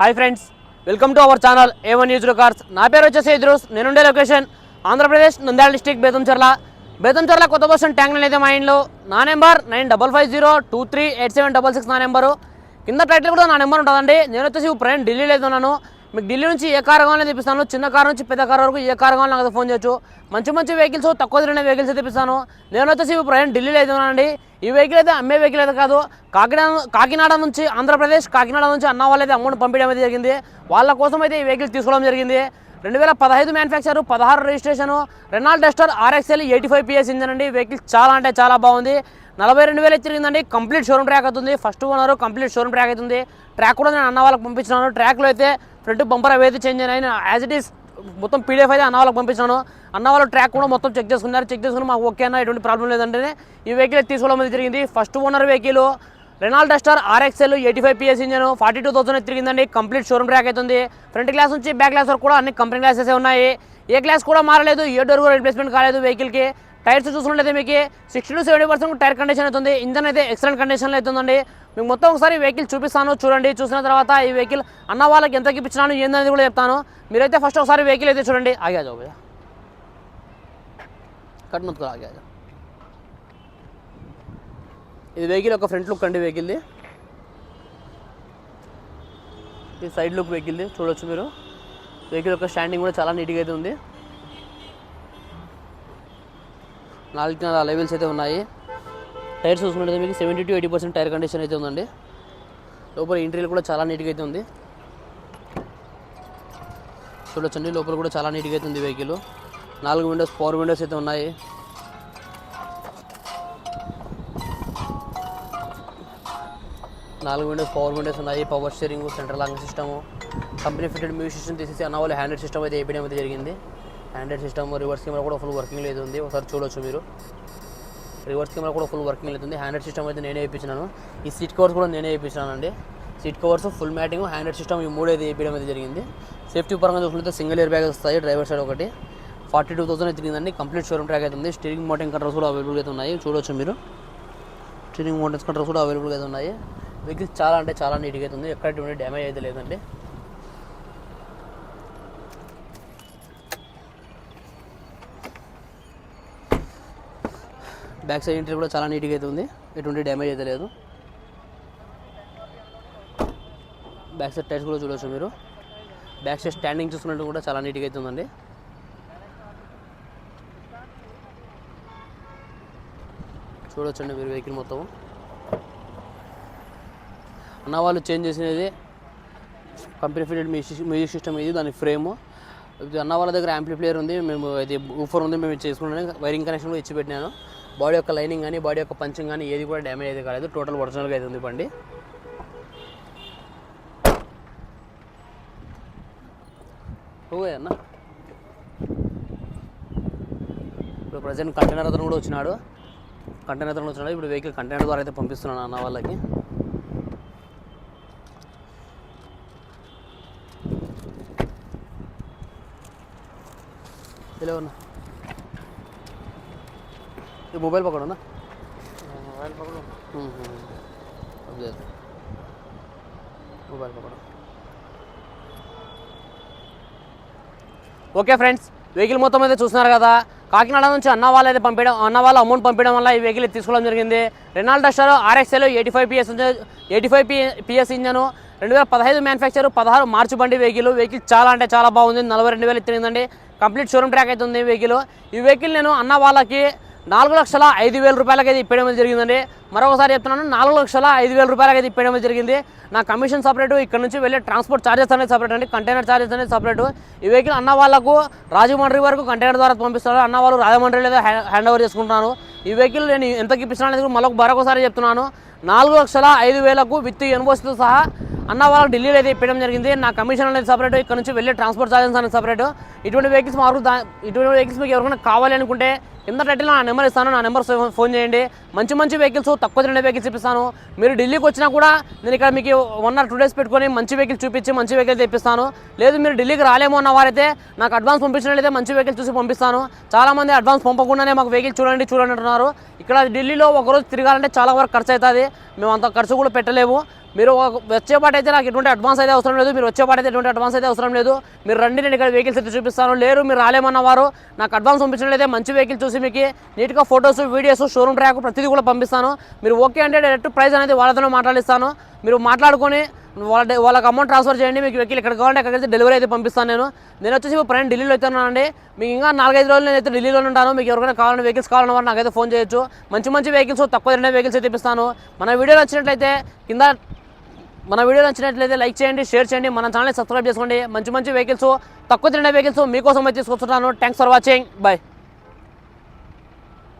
Hi friends welcome to our channel A one news cars నా పేరు వచ్చేసి ఇద్రూస్ నేనుండే లొకేషన్ ఆంధ్రప్రదేశ్ నంద్యాల డిస్టిక్ బేతంచర్ల బేతంచర్ల కొత్త బస్ ట్యాంక్ అయితే మా ఇంట్లో నా number nine double five zero two three eight seven double six నా నెంబరు కింద టైటిల్ కూడా నా నెంబర్ ఉంటుందండి. నేను వచ్చేసి ప్రయాణం ఢిల్లీలో అయితే ఉన్నాను. మీకు ఢిల్లీ నుంచి ఏ కార్ కావాలని తెప్పిస్తాను చిన్న కార్ నుంచి పెద్ద కార్ వరకు ఏ కార్ కావాలని నాకు ఫోన్ చేయొచ్చు. మంచి మంచి వెహికల్స్ తక్కువ తిరిగిన వెహికల్స్ తెప్పిస్తాను నేను వచ్చేసి ఇప్పుడు ప్రయాణం ఢిల్లీలో అయితే ఉన్నానండి. ఈ వెహికల్ అయితే అమ్మే వెహికల్ అయితే కాదు. కాకినాడ కాకినాడ నుంచి ఆంధ్రప్రదేశ్ కాకినాడ నుంచి అన్న వాళ్ళు అయితే అమౌంట్ పంపించడం అయితే జరిగింది. వాళ్ళ కోసం అయితే ఈ వెహికల్ తీసుకోవడం జరిగింది. రెండు వేల పదహైదు మ్యానుఫ్యాక్చర్ పదహారు registration Renault Duster RXL eighty five PS engine అండి. వెహికల్ చాలా అంటే చాలా బాగుంది. నలభై రెండు వేలు తిరిగిందండి కంప్లీట్ షోరూమ్ ట్రాక్ అవుతుంది. First owner complete showroom track అవుతుంది. ట్రాక్ కూడా నేను అన్న వాళ్ళకి పంపించినాను. ట్రాక్లో అయితే ఫ్రంట్ బంపర్ అవి అయితే చేంజ్ అయినాయి. యాజ్ ఇట్ ఈస్ మొత్తం పీడిఎఫ్ అయితే అన్న వాళ్ళకి పంపించాను అన్న వాళ్ళ ట్రాక్ కూడా మొత్తం చెక్ చేసుకున్నారు. చెక్ చేసుకుని మాకు ఓకే అన్న ఎటువంటి ప్రాబ్లం లేదంటే ఈ వెహికల్ తీసుకోవడం అనేది జరిగింది. First owner vehicle Renault Duster RXL eighty five PS engine forty two thousand తిరిగిందండి complete showroom track అవుతుంది. ఫ్రంట్ గ్లాస్ నుంచి బ్యాక్ గ్లాస్ వరకు కూడా అన్ని కంపెనీ గ్లాసెస్ ఉన్నాయి. ఏ గ్లాస్ కూడా మారలేదు. ఏ డోర్ కూడా రిప్లేస్మెంట్ కాలేదు వెహికల్కి టైర్స్ చూసుకున్నట్లయితే మీకు sixty to seventy percent tyre condition అవుతుంది. ఇంజన్ అయితే ఎక్సలెంట్ కండిషన్లో అవుతుందండి. మీకు మొత్తం ఒకసారి వెహికల్ చూపిస్తాను చూడండి. చూసిన తర్వాత ఈ వెహికల్ అన్న వాళ్ళకి ఎంతకి ఇప్పించినాను ఏందనేది కూడా చెప్తాను. మీరైతే ఫస్ట్ ఒకసారి వెహికల్ అయితే చూడండి. ఆగా జాబ్ కట్ మొత్తం ఆగా ఇది వెహికల్ ఒక ఫ్రంట్ లుక్ అండి వెహికల్ది ఇది సైడ్ లుక్ వెహికల్ది చూడొచ్చు మీరు. వెహికల్ యొక్క స్టాండింగ్ కూడా చాలా నీట్గా అయితే ఉంది. నాలుగున్నర లెవెల్స్ అయితే ఉన్నాయి. టైర్స్ చూసుకుంటే మీకు seventy to eighty percent tyre condition అయితే ఉందండి. లోపల ఇంటీరియర్ కూడా చాలా నీట్గా అయితే ఉంది. చూడొచ్చండి లోపల కూడా చాలా నీట్గా అయితే ఉంది వెహికల్ నాలుగు విండోస్ పవర్ విండోస్ అయితే ఉన్నాయి. నాలుగు విండోస్ పవర్ విండోస్ ఉన్నాయి. Power steering central lock system company fitted music system తీసేసి అన్న వాళ్ళు సిస్టమ్ అయితే వేయడం అయితే జరిగింది. హ్యాండెడ్ సిస్టమ్ రివర్స్ కెమెరా కూడా ఫుల్ వర్కింగ్ లేదు ఉంది ఒకసారి చూడొచ్చు మీరు. రివర్స్ కెమెరా కూడా ఫుల్ వర్కింగ్ అవుతుంది హ్యాండెడ్ సిస్టమ్ అయితే నేనే వేయించినాను ఈ సీట్ కవర్స్ కూడా నేనే వేయించినానండి seat covers full matting Android system ఈ మూడు అయితే వేయడం అయితే జరిగింది. సేఫ్టీ పరంగా చూసుకుంటే సింగిల్ ఇయర్ బ్యాగ్ వస్తాయి డ్రైవర్ సైడ్ ఒకటి. ఫార్టీ టూ థౌసండ్ తిరిగిందండి. కంప్లీట్ షోరూమ్ ట్రాక్ అయితే ఉంది. స్టీరింగ్ మోటింగ్ కంట్రోల్స్ కూడా అవైలబుల్ అయితే ఉన్నాయి. చూడొచ్చు మీరు. స్టీరింగ్ మోటార్స్ కంట్రోల్స్ కూడా అవైలబుల్ అయితే ఉన్నాయి. వెహికల్స్ చాలా అంటే చాలా నీట్గా అయితే ఉంది. ఎక్కడ డ్యామేజ్ అయితే లేదండి. బ్యాక్ సైడ్ ఇంటర్ కూడా చాలా నీట్గా అయితే ఉంది. ఎటువంటి డ్యామేజ్ అయితే లేదు. బ్యాక్ సైడ్ టైర్స్ కూడా చూడవచ్చు మీరు. బ్యాక్ సైడ్ స్టాండింగ్ చూసుకున్నట్టు కూడా చాలా నీట్గా అయితే ఉందండి. చూడొచ్చండి మీరు వెహికల్ మొత్తం అన్న వాళ్ళు చేంజ్ చేసినది company fitted music music system ఇది దాని ఫ్రేమ్. అన్న వాళ్ళ దగ్గర యాంప్లిఫైయర్ ఉంది మేము ఇది ఊఫర్ ఉంది మేము చేసుకున్నాను వైరింగ్ కనెక్షన్ కూడా ఇచ్చి పెట్టినాను. బాడీ యొక్క లైనింగ్ కానీ బాడీ యొక్క పంచింగ్ కానీ ఏది కూడా డ్యామేజ్ అయితే కాలేదు. టోటల్ ఒరిజినల్గా అయితే ఉంది బండి. అన్న. ఇప్పుడు ప్రజెంట్ కంటైనర్ అతను కూడా వచ్చినాడు. కంటైనర్ అతను వచ్చినాడు. ఇప్పుడు వెహికల్ కంటైనర్ ద్వారా అయితే పంపిస్తున్నాను అన్న వాళ్ళకి. హలో ఉన్నా ये मोबाइल पकड़ो ना मोबाइल पकड़ो हम्म, हम्म, अब दे दो मोबाइल पकड़ो ఓకే ఫ్రెండ్స్ వెహికల్ మొత్తం అయితే చూస్తున్నారు కదా కాకినాడ నుంచి అన్న వాళ్ళు అయితే పంపించడం అన్న వాళ్ళు అమౌంట్ పంపించడం వల్ల ఈ వెహికల్ తీసుకోవడం జరిగింది Renault Duster RXL eighty five PS eighty five P PS engine రెండు వేల పదహైదు మ్యానుఫ్యాక్చర్ పదహారు మార్చి బండి వెహికల్ వెహికల్ చాలా అంటే చాలా బాగుంది నలభై రెండు వేలు తిరిగిందండి కంప్లీట్ షోరూమ్ ట్రాక్ అయితే ఉంది వెహికల్ ఈ వెహికల్ నేను అన్న వాళ్ళకి నాలుగు లక్షల ఐదు వేల రూపాయలకి అయితే ఇప్పడం జరిగిందండి. మరొకసారి చెప్తున్నాను నాలుగు లక్షల ఐదు వేల రూపాయలకి అయితే ఇప్పడం జరిగింది. నా కమిషన్ సపరేట్ ఇక్కడ నుంచి వెళ్ళే ట్రాన్స్పోర్ట్ ఛార్జెస్ అనేది సపరేట్ అండి. కంటైనర్ ఛార్జెస్ అనేది సపరేట్. ఈ వెహికల్ అన్న వాళ్ళకు రాజమండ్రి వరకు కంటైనర్ ద్వారా పంపిస్తారు. అన్న వాళ్ళు రాజమండ్రి లేదా హ్యాండ్ ఓవర్ చేసుకుంటున్నాను ఈ వెహికల్ నేను ఎంతకి ఇప్పిస్తున్నాను అనేది మరొక మరొకసారి చెప్తున్నాను. నాలుగు లక్షల ఐదు వేలకు విత్ ఎన్వోస్తో సహా అన్న వాళ్ళకి ఢిల్లీలో అయితే ఇప్పడం జరిగింది. నా కమిషన్ అనేది సపరేట్ ఇక్కడ నుంచి వెళ్ళే ట్రాన్స్పోర్ట్ ఛార్జెస్ అనేది సపరేట్. ఇటువంటి వెహికల్స్ మాకు ఇటువంటి వెహికల్స్ మీకు ఎవరికైనా కావాలి అనుకుంటే కింద టైటిల్ నా నెంబర్ ఇస్తాను నా నెంబర్ ఫోన్ చేయండి. మంచి మంచి వెహికల్స్ తక్కువ తిరిగిన వెహికల్స్ ఇప్పిస్తాను. మీరు ఢిల్లీకి వచ్చినా కూడా నేను ఇక్కడ మీకు వన్ ఆర్ టూ డేస్ పెట్టుకొని మంచి వెహికల్ చూపించి మంచి వెహికల్ తెప్పిస్తాను. లేదు మీరు ఢిల్లీకి రాలేమో అన్న వారైతే నాకు అడ్వాన్స్ పంపించినట్లయితే మంచి వెహికల్ చూసి పంపిస్తాను. చాలామంది అడ్వాన్స్ పంపకుండానే మాకు వెహికల్ చూడండి చూడండి అంటున్నారు. ఇక్కడ ఢిల్లీలో ఒకరోజు తిరగాలంటే చాలా వరకు ఖర్చు అవుతుంది. మేము అంత ఖర్చు కూడా పెట్టలేము. మీరు ఒక- వచ్చేపాటు అయితే నాకు ఎటువంటి అడ్వాన్స్ అయితే అవసరం లేదు. మీరు వచ్చేపాటు అయితే ఎటువంటి అడ్వాన్స్ అయితే అవసరం లేదు. మీరు రండి నేను ఇక్కడ వెహికల్స్ అయితే చూపిస్తాను. లేరు మీరు రాలేమన్న వారు నాకు అడ్వాన్స్ పంపించినట్లయితే మంచి వెహికల్ చూసి మీకు నీట్గా ఫొటోస్ వీడియోస్ షోరూమ్ ట్రాక్ ప్రతిదీ కూడా పంపిస్తాను. మీరు ఓకే అంటే డైరెక్ట్ ప్రైస్ అనేది వాళ్ళతో మాట్లాడిస్తాను. మీరు మాట్లాడుకొని వాళ్ళ వాళ్ళకి అమౌంట్ ట్రాన్స్ఫర్ చేయండి. మీకు వెహికల్ ఎక్కడ కావాలంటే అక్కడికి డెలివరీ అయితే పంపిస్తాను నేను. నేను వచ్చేసి ఇప్పుడు ప్రయాణం ఢిల్లీలో అవుతున్నానండి. మీకు ఇంకా నాలుగైదు రోజులు నేనైతే ఢిల్లీలో ఉంటాను. మీకు ఎవరికైనా కావాలని వెహికల్స్ కావాలన్న వారు నాకైతే ఫోన్ చేయొచ్చు. మంచి మంచి వెహికల్స్ తక్కువ తిరిగిన వెహికల్స్ అయితే ఇప్పిస్తాను. మన వీడియో నచ్చినట్లయితే కింద మన వీడియో నచ్చినట్లయితే లైక్ చేయండి షేర్ చేయండి మన ఛానల్ సబ్స్క్రైబ్ చేసుకోండి. మంచి మంచి వెహికల్స్ తక్కువ తిరిగిన వెహికల్స్ మీకోసం అయితే తీసుకొస్తున్నాను. Thanks for watching bye